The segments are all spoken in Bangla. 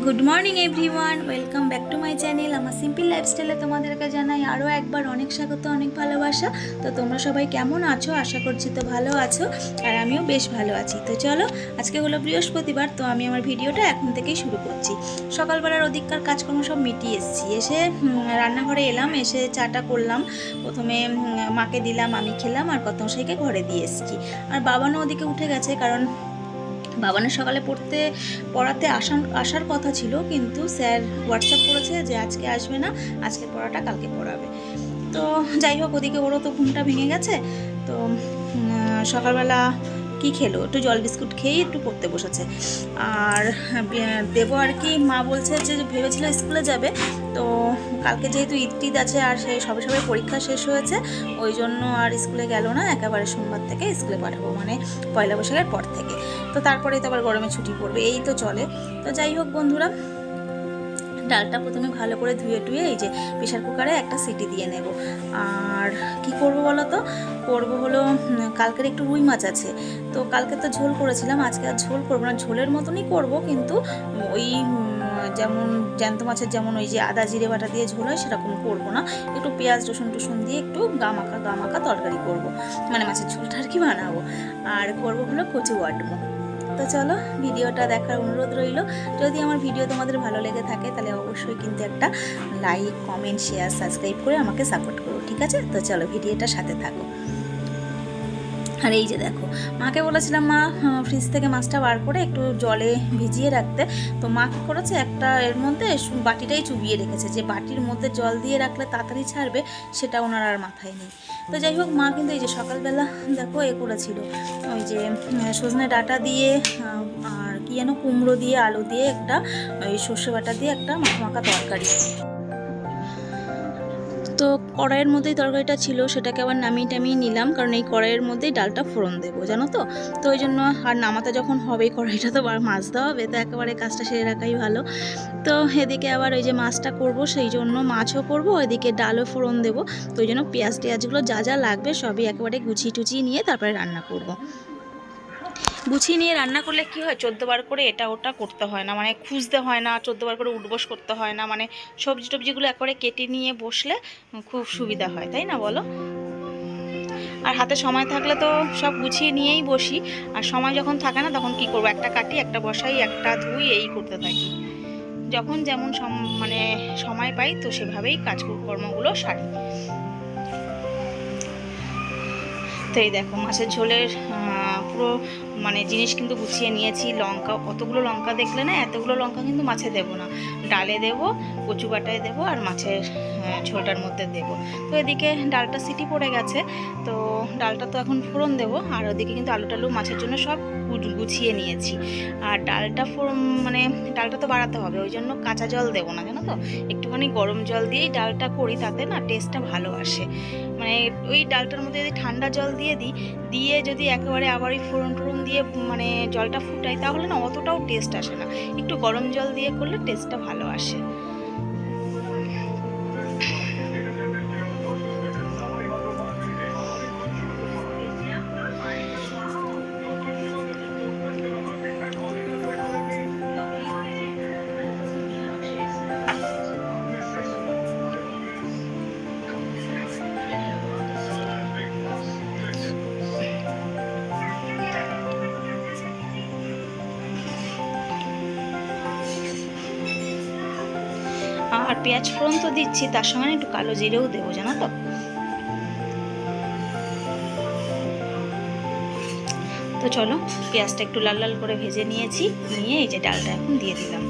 Good morning everyone welcome back to my channel আমার সিম্পল লাইফস্টাইলে তোমাদেরকে জানাই আরও একবার অনেক স্বাগত, অনেক ভালোবাসা। তো তোমরা সবাই কেমন আছো? আশা করছি তো ভালো আছো, আর আমিও বেশ ভালো আছি। তো চলো, আজকে হলো বৃহস্পতিবার, তো আমি আমার ভিডিওটা এখন থেকেই শুরু করছি। সকালবেলার অধিককার কাজকর্ম সব মিটিয়ে এসেছি। এসে রান্নাঘরে এলাম, এসে চাটা করলাম। প্রথমে মাকে দিলাম, আমি খেলাম, আর কত মশাইকে ঘরে দিয়ে এসেছি। আর বাবানও ওদিকে উঠে গেছে, কারণ বাবানের সকালে পড়তে, পড়াতে আসার আসার কথা ছিল, কিন্তু স্যার হোয়াটসঅ্যাপ করেছে যে আজকে আসবে না, আজকে পড়াটা কালকে পড়াবে। তো যাই হোক, ওদিকে ওরও তো ঘুমটা ভেঙে গেছে। তো সকালবেলা কি খেলো? একটু জল বিস্কুট খেয়েই একটু পড়তে বসেছে। আর দেবো আর কি, মা বলছে যে ভেবেছিল স্কুলে যাবে। তো কালকে যেহেতু ঈদ আছে আর সেই সবে সবে পরীক্ষা শেষ হয়েছে, ওই জন্য আর স্কুলে গেল না। একেবারে সোমবার থেকে স্কুলে পাঠাবো মানে পয়লা বৈশাখের পর থেকে। তো তারপরে তো আবার গরমে ছুটি পড়বে, এই তো চলে। তো যাই হোক বন্ধুরা ডালটা প্রথমে ভালো করে ধুয়ে টুয়ে এই যে প্রেশার কুকারে একটা সিটি দিয়ে নেব। আর কি করব বলো তো করব হলো কালকের একটু রুই মাছ আছে। তো কালকে তো ঝোল করেছিলাম, আজকে আর ঝোল করব না। ঝোলের মতনই করব কিন্তু ওই যেমন জ্যান্ত মাছের যেমন ওই যে আদা, জিরে বাটা দিয়ে ঝোল হয় সেরকম করব না। একটু পেঁয়াজ, রসুন টসুন দিয়ে একটু গামাকা গামাকা তরকারি করব। মানে মাছের ঝোলটা আর কি বানাবো। আর করব হলো কচু বাটবো। তো চলো, ভিডিওটা দেখার অনুরোধ রইল। যদি আমার ভিডিও তোমাদের ভালো লেগে থাকে, তাহলে অবশ্যই কিন্তু একটা লাইক কমেন্ট শেয়ার সাবস্ক্রাইব করে আমাকে সাপোর্ট করো, ঠিক আছে? তো চলো, ভিডিওটা সাথে থাকো। আর এই যে দেখো, মাকে বলেছিলাম, মা ফ্রিজ থেকে মাছটা বার করে একটু জলে ভিজিয়ে রাখতে। তো মা কী করেছে, একটা এর মধ্যে বাটিটাই চুবিয়ে রেখেছে। যে বাটির মধ্যে জল দিয়ে রাখলে তাড়াতাড়ি ছাড়বে, সেটা ওনার আর মাথায় নেই। তো যাই হোক, মা কিন্তু এই যে সকালবেলা, দেখো, এ করেছিল। ওই যে সজনে ডাঁটা দিয়ে আর কি যেন কুমড়ো দিয়ে, আলু দিয়ে একটা, ওই সর্ষে বাটা দিয়ে একটা মাখা মাখা তরকারি। তো কড়াইয়ের মধ্যেই তরকারিটা ছিল, সেটাকে আবার নামিয়ে টামিয়ে নিলাম, কারণ এই কড়াইয়ের মধ্যেই ডালটা ফোড়ন দেবো, জানো তো? তো ওই জন্য আর নামাতে যখন হবে কড়াইটা তো আবার মাছতে হবে, তো একেবারে কাজটা সেরে রাখাই ভালো। তো এদিকে আবার ওই যে মাছটা করব, সেই জন্য মাছও করব, ওইদিকে ডালও ফোড়ন দেবো। তো ওই জন্য পেঁয়াজ টেয়াজগুলো যা যা লাগবে সবই একেবারে গুছিয়ে টুচিয়ে নিয়ে তারপরে রান্না করব। গুছিয়ে নিয়ে রান্না করলে কি হয়? বার করে এটা ওটা করতে হয় না। মানে খুঁজতে হয় না বার করে উঠবোস করতে হয় না। মানে সবজি টবজিগুলো একবারে কেটে নিয়ে বসলে খুব সুবিধা হয়, তাই না বলো? আর হাতে সময় থাকলে তো সব গুছিয়ে নিয়েই বসি। আর সময় যখন থাকে না, তখন কি করব? একটা কাটি, একটা বসাই, একটা ধুই, এই করতে থাকি। যখন যেমন মানে সময় পাই, তো সেভাবেই কাজ কাজকর্মগুলো সারি। তো এই দেখো, মাছের ঝোলের পুরো মানে জিনিস কিন্তু গুছিয়ে নিয়েছি লঙ্কা অতগুলো লঙ্কা দেখলে না এতগুলো লঙ্কা কিন্তু মাছে দেবো না। ডালে দেবো কচু বাটায় দেবো আর মাছের আহ, ঝোলটার মধ্যে দেবো। তো এদিকে ডালটা সিটি পড়ে গেছে তো ডালটা তো এখন ফোড়ন দেবো আর ওদিকে কিন্তু আলু টালু মাছের জন্য সব গুছিয়ে নিয়েছি। আর ডালটা মানে ডালটা তো বাড়াতে হবে ওই জন্য কাঁচা জল দেবো না জানো তো? একটুখানি গরম জল দিয়েই ডালটা করি তাতে না টেস্টটা ভালো আসে। মানে ওই ডালটার মধ্যে যদি ঠান্ডা জল দিয়ে দিই দিয়ে যদি একেবারে আবার ওই ফোড়ন টোড়ন দিয়ে মানে জলটা ফুটাই, তাহলে না অতটাও টেস্ট আসে না। একটু গরম জল দিয়ে করলে টেস্টটা ভালো আসে। আর পেঁয়াজ ফোড়ন তো দিচ্ছি, তার সঙ্গে একটু কালো জিরেও দেবো, জানো তো। তো চলো, পেঁয়াজটা একটু লাল লাল করে ভেজে নিয়েছি, নিয়ে এই যে ডালটা এখন দিয়ে দিলাম।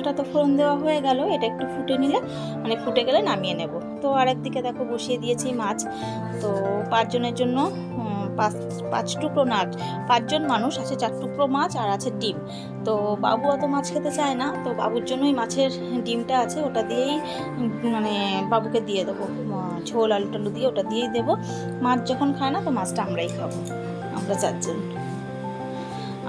ডালটা তো ফোড়ন দেওয়া হয়ে গেল, এটা একটু ফুটে নিলে মানে ফুটে গেলে নামিয়ে নেব। তো আরেকদিকে দেখো বসিয়ে দিয়েছি মাছ। তো পাঁচজনের জন্য পাঁচ পাঁচ টুকরো মাছ পাঁচজন মানুষ, আছে চার টুকরো মাছ আর আছে ডিম। তো বাবু অত মাছ খেতে চায় না, তো বাবুর জন্যই মাছের ডিমটা আছে, ওটা দিয়েই মানে বাবুকে দিয়ে দেবো। ঝোল আলু টালু দিয়ে ওটা দিয়েই দেবো। মাছ যখন খায় না, তো মাছটা আমরাই খাব, আমরা চারজন।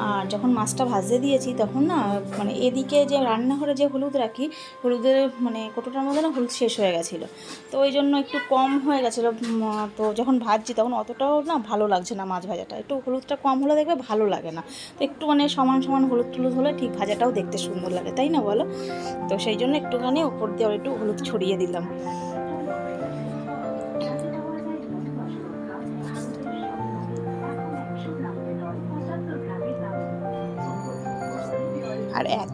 আর যখন মাছটা ভাজতে দিয়েছি, তখন না মানে এদিকে যে রান্নাঘরে যে হলুদ রাখি, হলুদের মানে কোটোটার মধ্যে না হলুদ শেষ হয়ে গেছিল। তো ওই জন্য একটু কম হয়ে গেছিল তো যখন ভাজছি তখন অতটাও না ভালো লাগছে না মাছ ভাজাটা। একটু হলুদটা কম হলে দেখবে ভালো লাগে না। তো একটু মানে সমান সমান হলুদ টলুদ হলে ঠিক ভাজাটাও দেখতে সুন্দর লাগে, তাই না বলো? তো সেই জন্য একটুখানি উপর দিয়ে একটু হলুদ ছড়িয়ে দিলাম।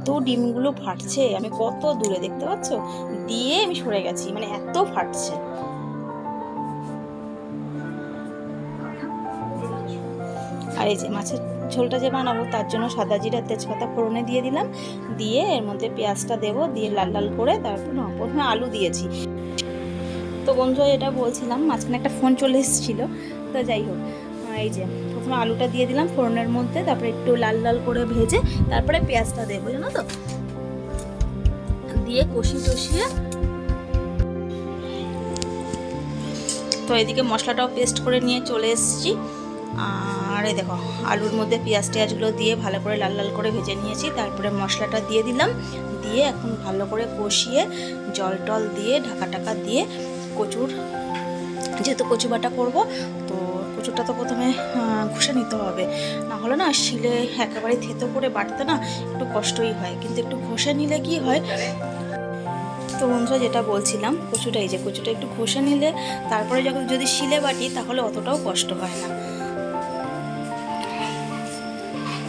এত ডিমগুলো ফাটছে, আমি কত দূরে দেখতে পাচ্ছ? দিয়ে আমি সরে গেছি মানে এত ফাটছে। আর এই যে মাছের ঝোলটা যে বানাবো, তার জন্য সাদা জিরা তেজপাতা ফোড়নে দিয়ে দিলাম। দিয়ে এর মধ্যে পেঁয়াজটা দেবো, দিয়ে লাল লাল করে তারপর প্রথমে আলু দিয়েছি। তো বন্ধু এটা বলছিলাম, মাঝখানে একটা ফোন চলে এসেছিল। তো যাই হোক এই যে প্রথমে আলুটা দিয়ে দিলাম ফোড়নের মধ্যে, তারপরে একটু লাল লাল করে ভেজে তারপরে পেঁয়াজটা দেবো, জানো তো? দিয়ে কষি টষিয়ে। তো এদিকে মশলাটাও পেস্ট করে নিয়ে চলে এসেছি। আর এই দেখো, আলুর মধ্যে পেঁয়াজ টেয়াজগুলো দিয়ে ভালো করে লাল লাল করে ভেজে নিয়েছি, তারপরে মশলাটা দিয়ে দিলাম। দিয়ে এখন ভালো করে কষিয়ে জল টল দিয়ে, ঢাকা টাকা দিয়ে কচুর, যেহেতু কচু বাটা করব, তো কচুটা তো প্রথমে ঘষে নিতে হবে। না হলে না শিলে একেবারে থেতো করে বাটতে না একটু কষ্টই হয়। কিন্তু একটু ঘষে নিলে কি হয়? তো বন্ধুরা, যেটা বলছিলাম, কচুটা, এই যে কচুটা একটু ঘষে নিলে, তারপরে যখন যদি শিলে বাটি, তাহলে অতটাও কষ্ট হয় না।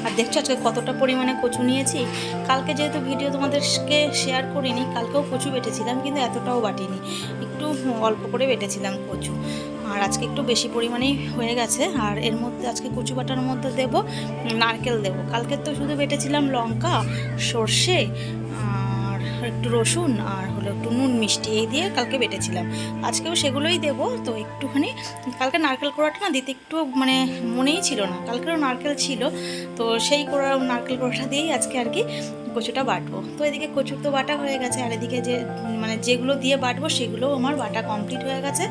আর দেখছ আজকে কতটা পরিমাণে কচু নিয়েছি? কালকে যেহেতু ভিডিও তোমাদেরকে শেয়ার করিনি, কালকেও কচু বেটেছিলাম, কিন্তু এতটাও বাটিনি। একটু অল্প করে বেটেছিলাম কচু। আর আজকে একটু বেশি পরিমাণেই হয়ে গেছে। আর এর মধ্যে আজকে কচু বাটার মধ্যে দেব, নারকেল দেব। কালকে তো শুধু বেটেছিলাম লঙ্কা, সর্ষে, আর একটু রসুন, আর হলো একটু নুন মিষ্টি এই দিয়ে কালকে বেটেছিলাম। আজকেও সেগুলোই দেব। তো একটুখানি কালকে নারকেল কোড়াটা না দিতে একটু মানে মনেই ছিল না। কালকেও নারকেল ছিল। তো সেই কোড়া, নারকেল কোড়াটা দিয়েই আজকে আর কি কচুটা বাটবো। তো এদিকে কচুর তো বাটা হয়ে গেছে, আর এদিকে যে মানে যেগুলো দিয়ে বাটবো সেগুলোও আমার বাটা কমপ্লিট হয়ে গেছে।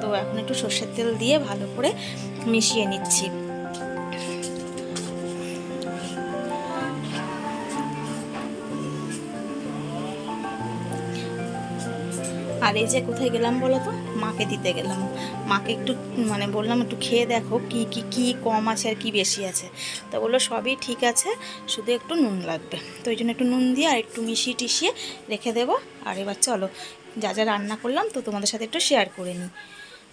তো এখন একটু সর্ষের তেল দিয়ে ভালো করে মিশিয়ে নিচ্ছি। আর এই যে কোথায় গেলাম বলো তো? মাকে দিতে গেলাম। মাকে একটু মানে বললাম, একটু খেয়ে দেখো কি কি কি কম আছে আর কি বেশি আছে। তো বলল, সবই ঠিক আছে, শুধু একটু নুন লাগবে। তো ওই জন্য একটু নুন দিয়ে আর একটু মিশিয়ে টিশিয়ে রেখে দেবো। আর এবার চলো, যা যা রান্না করলাম তো তোমাদের সাথে একটু শেয়ার করে নিই।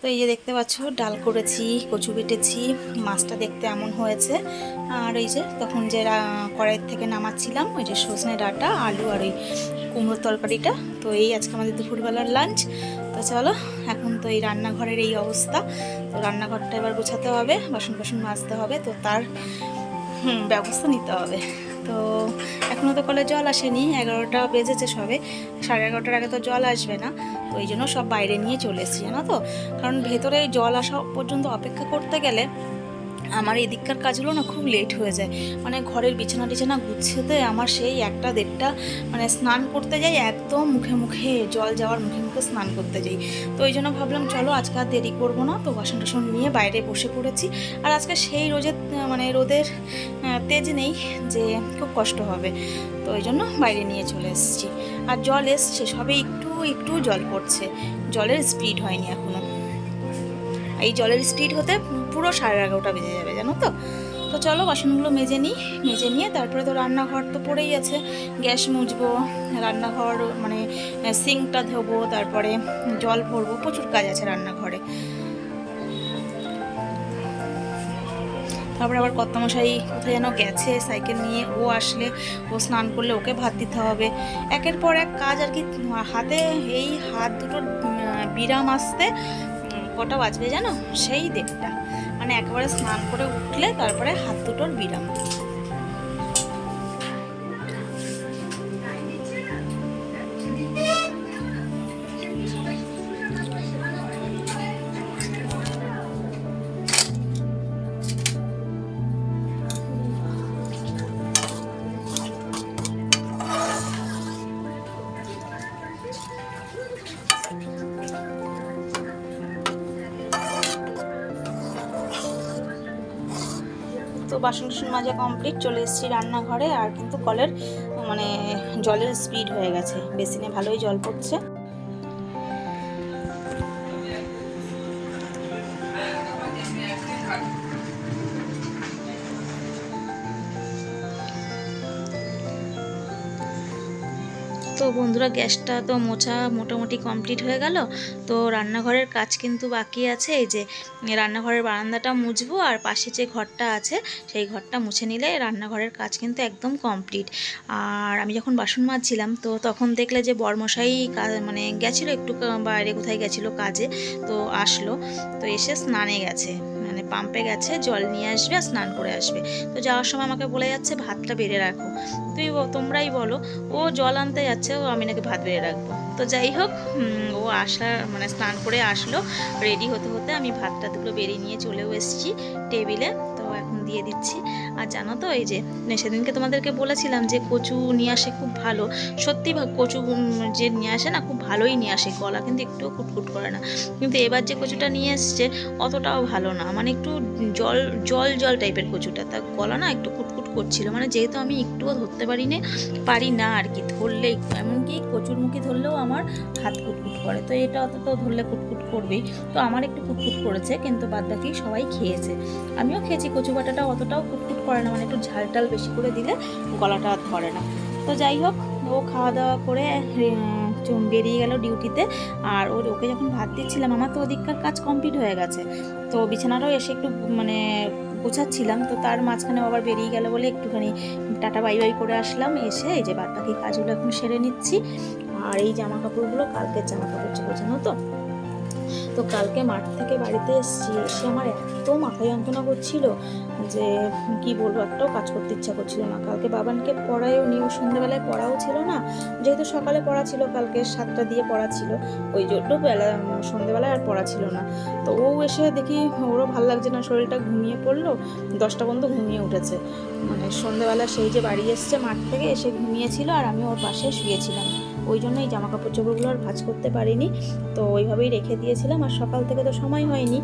তো এই যে দেখতে পাচ্ছ, ডাল করেছি, কচু বেটেছি, মাছটা দেখতে এমন হয়েছে। আর এই যে তখন যে কড়াইয়ের থেকে নামাচ্ছিলাম, ওই যে সজনে ডাঁটা, আলু আর ওই কুমড়োর তরকারিটা। তো এই আজকে আমাদের দুপুরবেলার লাঞ্চ তো চলো, এখন তো এই রান্নাঘরের এই অবস্থা। তো রান্নাঘরটা এবার গোছাতে হবে বাসন বাসন মাজতে হবে, তো তার ব্যবস্থা নিতে হবে। তো এখনও তো কলে জল আসেনি, এগারোটা বেজেছে সবে, সাড়ে এগারোটার আগে তো জল আসবে না। তো এই জন্য সব বাইরে নিয়ে চলে এসেছি, জানো তো? কারণ ভেতরে জল আসা পর্যন্ত অপেক্ষা করতে গেলে আমার এদিককার কাজগুলো না খুব লেট হয়ে যায়। মানে ঘরের বিছানা টিছানা গুছাতে আমার সেই একটা দেড়টা মানে স্নান করতে যাই, একদম মুখে মুখে জল যাওয়ার মুখে মুখে স্নান করতে যাই। তো ওই জন্য ভাবলাম, চলো আজকে আর দেরি করব না, তো বাসন টাসন নিয়ে বাইরে বসে পড়েছি। আর আজকে সেই রোজের মানে রোদের তেজ নেই যে খুব কষ্ট হবে। তো ওই জন্য বাইরে নিয়ে চলে এসেছি। আর জল এসছে, সবে একটু একটু জল পড়ছে। জলের স্পিড হয়নি এখনও। এই জলের স্পিড হতে পুরো সাড়ে এগারোটা বেজে যাবে, জানো তো? তো চলো বাসনগুলো মেজে নিই, মেজে নিয়ে তারপরে তো রান্নাঘর তো পড়েই আছে। গ্যাস মুছবো, রান্নাঘর মানে সিঙ্কটা ধোবো, তারপরে জল ভরবো, প্রচুর কাজ আছে রান্নাঘরে। তারপরে আবার কর্তামশাই কোথায় যেন গেছে, সাইকেল নিয়ে ও আসলে ও স্নান করলে ওকে ভাত দিতে হবে। একের পর এক কাজ আর কি, হাতে এই হাত দুটোর বিরাম আসতে কটা বাজবে জানো? সেই দেড়টা। মানে একেবারে স্নান করে উঠলে তারপরে হাত দুটোর বিরাম। বাসন টাসন মাজা কমপ্লিট চলে এসেছি রান্নাঘরে। আর কিন্তু কলের মানে জলের স্পিড হয়ে গেছে। বেসিনে ভালোই জল পড়ছে। তো বন্ধুরা গ্যাসটা তো মোছা মোটামুটি কমপ্লিট হয়ে গেল। তো রান্নাঘরের কাজ কিন্তু বাকি আছে। এই যে রান্নাঘরের বারান্দাটা মুছবো আর পাশে যে ঘরটা আছে, সেই ঘরটা মুছে নিলে রান্নাঘরের কাজ কিন্তু একদম কমপ্লিট। আর আমি যখন বাসন মাজছিলাম, তো তখন দেখলে যে বরমশাই মানে গেছিল একটু বাইরে কোথায় গেছিল কাজে, তো আসলো। তো এসে স্নানে গেছে। পাম্পে গেছে, জল নিয়ে আসবে আর স্নান করে আসবে। তো যাওয়ার সময় আমাকে বলে যাচ্ছে, ভাতটা বেড়ে রাখো। তুই তোমরাই বলো, ও জল আনতে যাচ্ছে, ও আমি নাকি ভাত বেড়ে রাখব। তো যাই হোক ও আসা মানে স্নান করে আসলো। রেডি হতে হতে আমি ভাতটা দুটো বেরিয়ে নিয়ে চলেও এসেছি টেবিলে। দিয়ে দিচ্ছি। আর জানো তো, এই যে সেদিনকে তোমাদেরকে বলেছিলাম যে কচু নিয়ে আসে খুব ভালো। সত্যি কচু যে নিয়ে আসে না, খুব ভালোই নিয়ে আসে। গলা কিন্তু একটুও কুটকুট করে না। কিন্তু এবার যে কচুটা নিয়ে এসছে, অতটাও ভালো না। মানে একটু জল জল জল টাইপের কচুটা। তা গলা না একটু কুটকুট করছিল। মানে যেহেতু আমি একটুও ধরতে পারি না পারি না আর কি। ধরলেই, এমনকি কচুর মুখে ধরলেও আমার হাত কুটকুট করে। তো এটা অত ধরলে কুটকুট করবেই। তো আমার একটু কুটকুট করেছে, কিন্তু বাদ বাকি সবাই খেয়েছে। আমিও খেয়েছি, কচু বাটাটা অতটাও কুটকুট করে না মানে একটু ঝাল টাল বেশি করে দিলে গলাটা ধরে না। তো যাই হোক, ও খাওয়া দাওয়া করে বেরিয়ে গেল ডিউটিতে। আর ওর, ওকে যখন ভাত দিচ্ছিলাম, আমার তো ওদিককার কাজ কমপ্লিট হয়ে গেছে। তো বিছানাটাও এসে একটু মানে গোছাচ্ছিলাম। তো তার মাঝখানে আবার বেরিয়ে গেল বলে একটুখানি টাটা, বাই বাই করে আসলাম। এসে এই যে বাদ বাকি কাজগুলো এখন সেরে নিচ্ছি। আর এই জামা কাপড়গুলো কালকের জামা কাপড় জানো তো? তো কালকে মাঠ থেকে বাড়িতে এসেছি, এসে আমার এত মাথায় যন্ত্রণা করছিল যে, কি বলব, একটাও কাজ করতে ইচ্ছা করছিল না। কালকে বাবানকে পড়ায়ও নিও সন্ধ্যেবেলায় পড়াও ছিল না, যেহেতু সকালে পড়া ছিল, কালকে সাতটা দিয়ে পড়া ছিল, ওই জন্য বেলা, সন্ধ্যেবেলায় আর পড়া ছিল না। তো ও এসে দেখি ওরও ভালো লাগছে না, শরীরটা ঘুমিয়ে পড়ল, দশটা পর্যন্ত ঘুমিয়ে উঠেছে। মানে সন্ধ্যেবেলা সেই যে বাড়ি এসছে মাঠ থেকে, এসে ঘুমিয়েছিল আর আমি ওর পাশে শুয়েছিলাম। ওই জন্য এই জামা কাপড় চোপড়গুলো আর ভাঁজ করতে পারিনি। তো ওইভাবেই রেখে দিয়েছিলাম আর সকাল থেকে তো সময় হয়নি।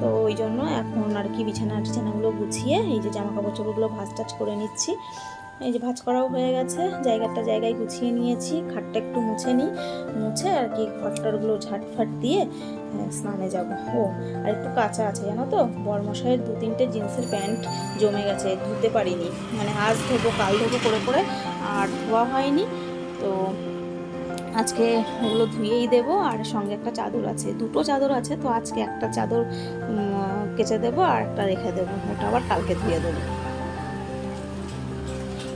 তো ওই জন্য এখন আর কি বিছানা টিছানাগুলো গুছিয়ে এই যে জামা কাপড় চোপড়গুলো ভাঁজ টাজ করে নিচ্ছি। এই যে ভাঁজ করাও হয়ে গেছে জায়গাটা জায়গায় গুছিয়ে নিয়েছি খাটটা একটু মুছে নিই মুছে আর কি ঘরটারগুলো ঝাটফাট দিয়ে হ্যাঁ, স্নানে যাব। ও আর একটু কাঁচা আছে জানো তো? বরমশাইয়ের দু তিনটে জিন্সের প্যান্ট জমে গেছে ধুতে পারিনি। মানে আজ ধোবো কাল ধোবো করে করে আর ধোয়া হয়নি। তো আজকে ওগুলো ধুয়েই দেবো আর সঙ্গে একটা চাদর আছে। দুটো চাদর আছে, তো আজকে একটা চাদর কেচে দেবো আর একটা রেখে দেবো। ওটা আবার কালকে ধুয়ে দেবো।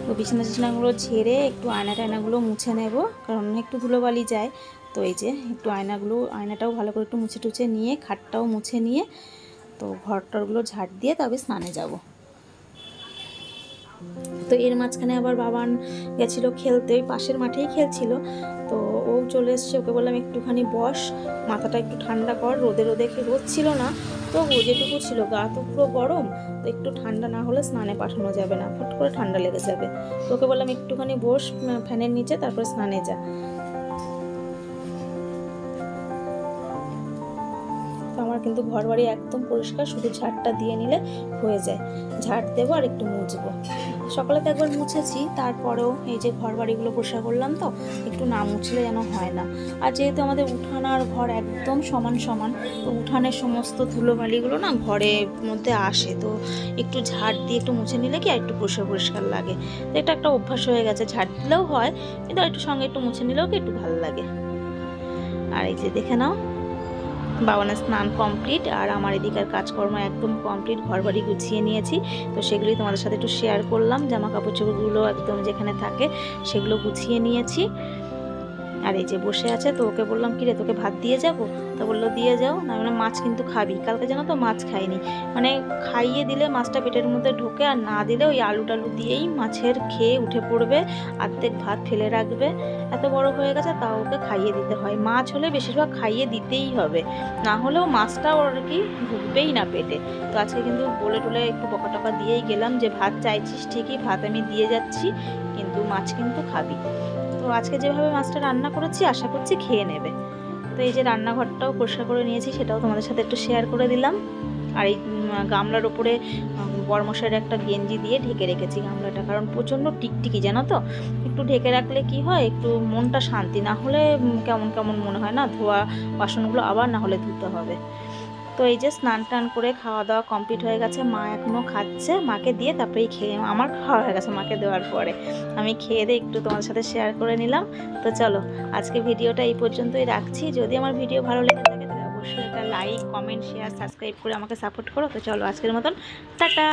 তো বিছানা টিছানাগুলো ছেড়ে একটু আয়না টায়নাগুলো মুছে নেব, কারণ একটু ধুলোবালি যায়। তো এই যে একটু আয়নাগুলো, আয়নাটাও ভালো করে একটু মুছে টুছে নিয়ে, খাটটাও মুছে নিয়ে, তো ঘর টরগুলো ঝাড় দিয়ে তবে স্নানে যাব। তো এর মাঝখানে আবার বাবান গেছিল খেলতে, ওই পাশের মাঠেই খেলছিল। তো ও চলে এসছে, ওকে বললাম, একটুখানি বস, মাথাটা একটু ঠান্ডা কর, রোদে রোদে রোদ ছিল না, তো যেটুকু ছিল, গা তো পুরো গরম, তো একটু ঠান্ডা না হলে স্নানে পাঠানো যাবে না, ফট করে ঠান্ডা লেগে যাবে। তো ওকে বললাম, একটুখানি বস ফ্যানের নিচে, তারপরে স্নানে যা। কিন্তু ঘর বাড়ি একদম পরিষ্কার, শুধু ঝাড়টা দিয়ে নিলে হয়ে যায়। ঝাড় দেবো আর একটু মুছবো। সকালে তো একবার মুছেছি, তারপরেও এই যে ঘর বাড়িগুলো পরিষ্কার করলাম তো, একটু না মুছলে যেন হয় না। আর যেহেতু আমাদের উঠান আর ঘর একদম সমান সমান, তো উঠানের সমস্ত ধুলোবালিগুলো না ঘরের মধ্যে আসে, তো একটু ঝাড় দিয়ে একটু মুছে নিলে কি আর একটু পরিষ্কার পরিষ্কার লাগে? তো এটা একটা অভ্যাস হয়ে গেছে, ঝাড় দিলেও হয়, কিন্তু একটু সঙ্গে একটু মুছে নিলেও কি একটু ভালো লাগে। আর এই যে দেখে নাও বাবানের স্নান কমপ্লিট আর আমার এদিকের কাজকর্ম একদম কমপ্লিট ঘর বাড়ি গুছিয়ে নিয়েছি। তো সেগুলি তোমাদের সাথে একটু শেয়ার করলাম, জামা কাপড় চোপড়গুলো একদম যেখানে থাকে সেগুলো গুছিয়ে নিয়েছি। আর এই যে বসে আছে তো ওকে বললাম কি রে তোকে ভাত দিয়ে যাব? তো বলল, দিয়ে যাও। না মানে মাছ কিন্তু খাবি। কালকে জানো তো মাছ খাইনি। মানে খাইয়ে দিলে মাছটা পেটের মধ্যে ঢোকে আর না দিলে ওই আলু টালু দিয়েই মাছের খেয়ে উঠে পড়বে অর্ধেক ভাত ফেলে রাখবে। এত বড় হয়ে গেছে, তাও ওকে খাইয়ে দিতে হয়। মাছ হলে বেশিরভাগ খাইয়ে দিতেই হবে। না হলেও মাছটা ওর কি ঢুকবেই না পেটে। তো আজকে কিন্তু বলে টলে একটু বকা টকা দিয়েই গেলাম যে, ভাত চাইছিস ঠিকই, ভাত আমি দিয়ে যাচ্ছি, কিন্তু মাছ কিন্তু খাবি। আজকে যেভাবে মাছটা রান্না করেছি আশা করছি খেয়ে নেবে। তো এই যে রান্নাঘরটাও পরিষ্কার করে নিয়েছি সেটাও তোমাদের সাথে একটু শেয়ার করে দিলাম। আর এই গামলার ওপরে উম, বরমশাইয়ের একটা গেঞ্জি দিয়ে ঢেকে রেখেছি গামলাটা কারণ প্রচণ্ড টিকটিকি জানো তো? একটু ঢেকে রাখলে কি হয় একটু মনটা শান্তি না হলে কেমন কেমন মনে হয় না ধোয়া বাসনগুলো আবার না হলে ধুতে হবে। তো এই যে স্নান টান করে খাওয়া দাওয়া কমপ্লিট হয়ে গেছে, মা এখনও খাচ্ছে। মাকে দিয়ে তারপরেই খেয়ে, আমার খাওয়া হয়ে গেছে মাকে দেওয়ার পরে। আমি খেয়ে দিয়ে একটু তোমার সাথে শেয়ার করে নিলাম। তো চলো, আজকে ভিডিওটা এই পর্যন্তই রাখছি। যদি আমার ভিডিও ভালো লেগে থাকে, তাহলে অবশ্যই একটা লাইক কমেন্ট শেয়ার সাবস্ক্রাইব করে আমাকে সাপোর্ট করো। তো চলো, আজকের মতন, টাটা!